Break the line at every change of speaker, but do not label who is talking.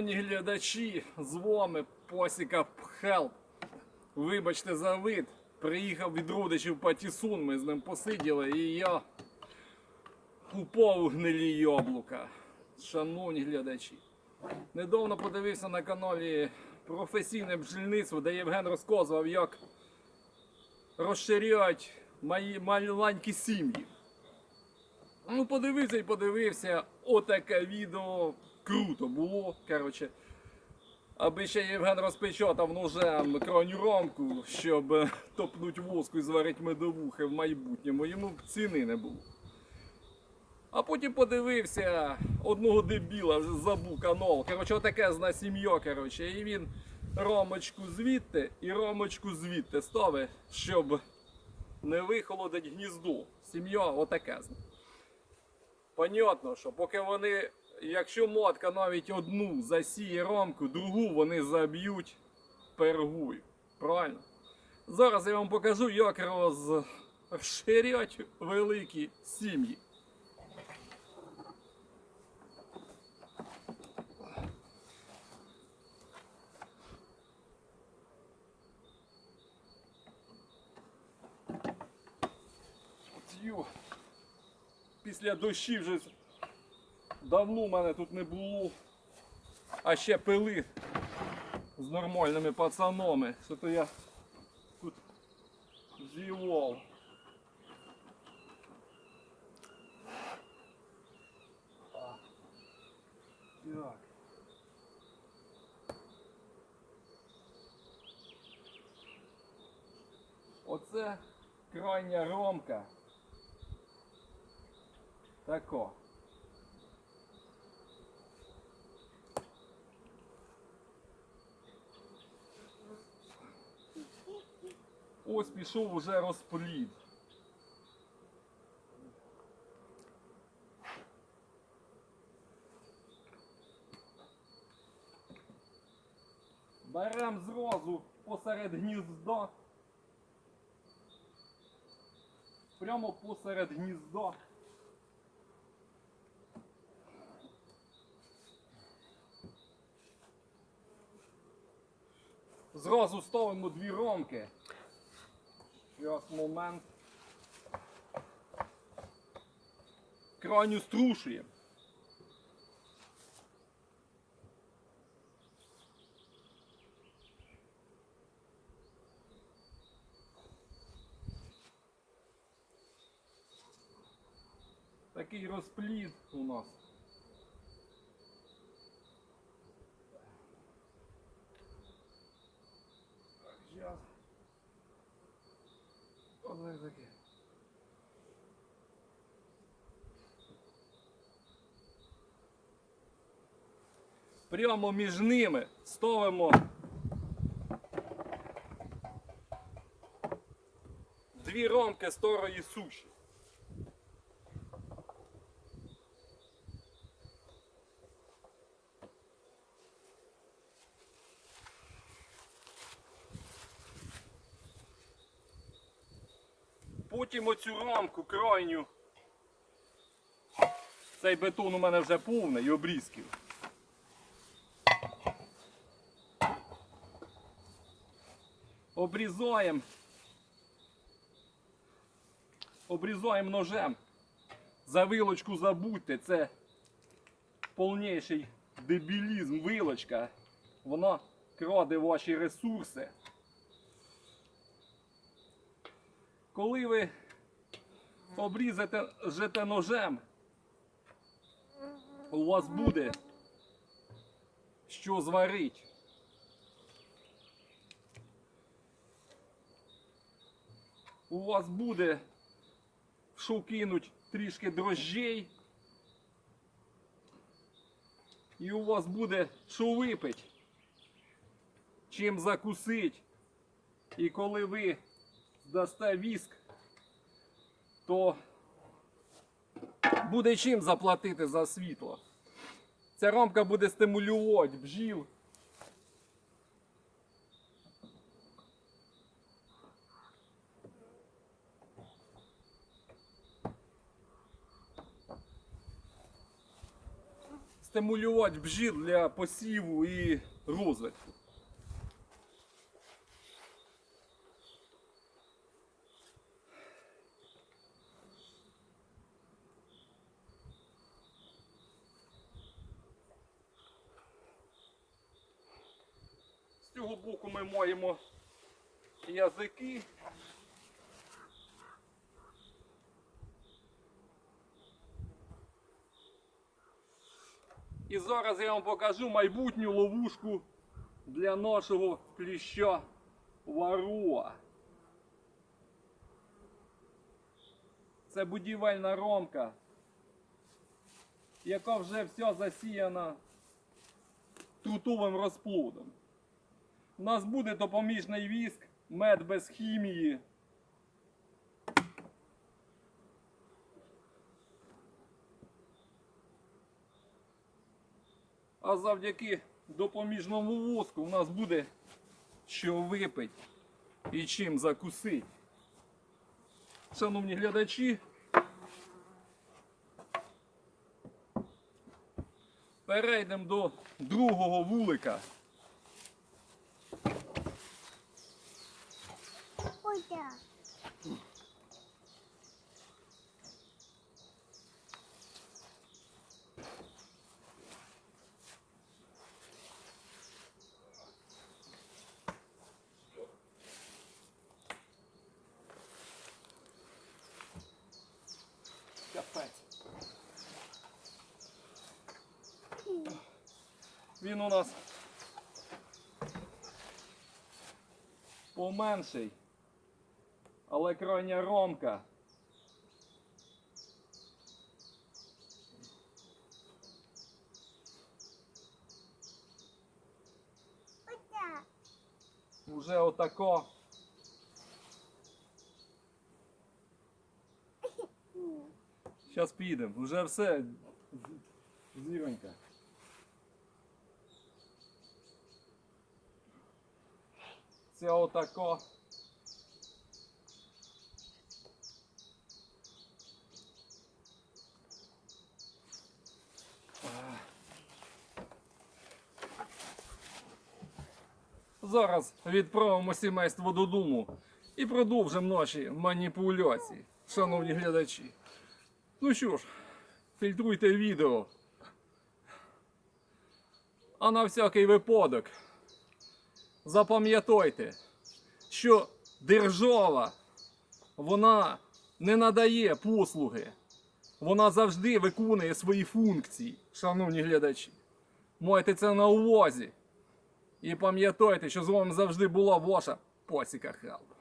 Шановні глядачі, з вами Посіка Пхелп. Вибачте за вид. Приїхав від родичів Патісун, ми з ним посиділи і я упав у гнилі яблука. Шановні глядачі. Недавно подивився на каналі професійне бджільництво, де Євген розказував, як розширяють мої маленькі сім'ї. Ну, подивився і подивився. Отаке відео круто було. Коротше. Аби ще Євген розпечатав ножем крайню рамку, щоб е, топнуть воску і зварити медовухи в майбутньому, йому ціни не було. А потім подивився одного дебіла, вже забув канал. Коротше, отаке зна сім'я, коротше, і він рамочку звідти і рамочку звідти ставить, щоб не вихолодить гніздо. Сім'я отаке зна. Понятно, що поки вони, якщо мотка навіть одну засіє рамку, другу вони заб'ють пергою. Правильно? Зараз я вам покажу, як розширять великі сім'ї. Після дощів вже давно мене тут не було. А ще пили з нормальними пацанами. Що то я тут зівав. Так. Оце крайня ромка. Тако. Ось пішов уже розплід. Берем зразу посеред гнізда. Прямо посеред гнізда. Зразу ставимо дві ромки. Зараз момент. Крайню струшуємо. Такий розплід у нас. Так, Оце таке. Прямо між ними ставимо дві ромки старої суші. Потім оцю рамку крайню. Цей бетон у мене вже повний і обрізків. Обрізаємо. Обрізаємо ножем. За вилочку забудьте, це повніший дебілізм, вилочка. Вона краде ваші ресурси. Коли ви обрізете жете ножем, у вас буде що зварить. У вас буде що кинуть трішки дрожжей. І у вас буде що випить, чим закусить. І коли ви здасте віск, то буде чим заплатити за світло. Ця рамка буде стимулювати бджіл. стимулювати бджіл для посіву і розвитку. Цього боку ми маємо язики. І зараз я вам покажу майбутню ловушку для нашого кліща варуа. Це будівельна ромка, яка вже вся засіяна трутовим розплодом. У нас буде допоміжний віск, мед без хімії. А завдяки допоміжному воску у нас буде що випити і чим закусити. Шановні глядачі, перейдемо до другого вулика.
Ой, да.
Капець. Він у нас поменший, але крайня ромка. Уже отако. Зараз підемо. Уже все. Зіронька. Це отако. Зараз відправимо сімейство додому і продовжимо наші маніпуляції, шановні глядачі. Ну що ж, фільтруйте відео. А на всякий випадок запам'ятайте, що держава вона не надає послуги, вона завжди виконує свої функції, шановні глядачі. Майте це на увазі. І пам'ятайте, що з вами завжди була ваша Посіка Хелп.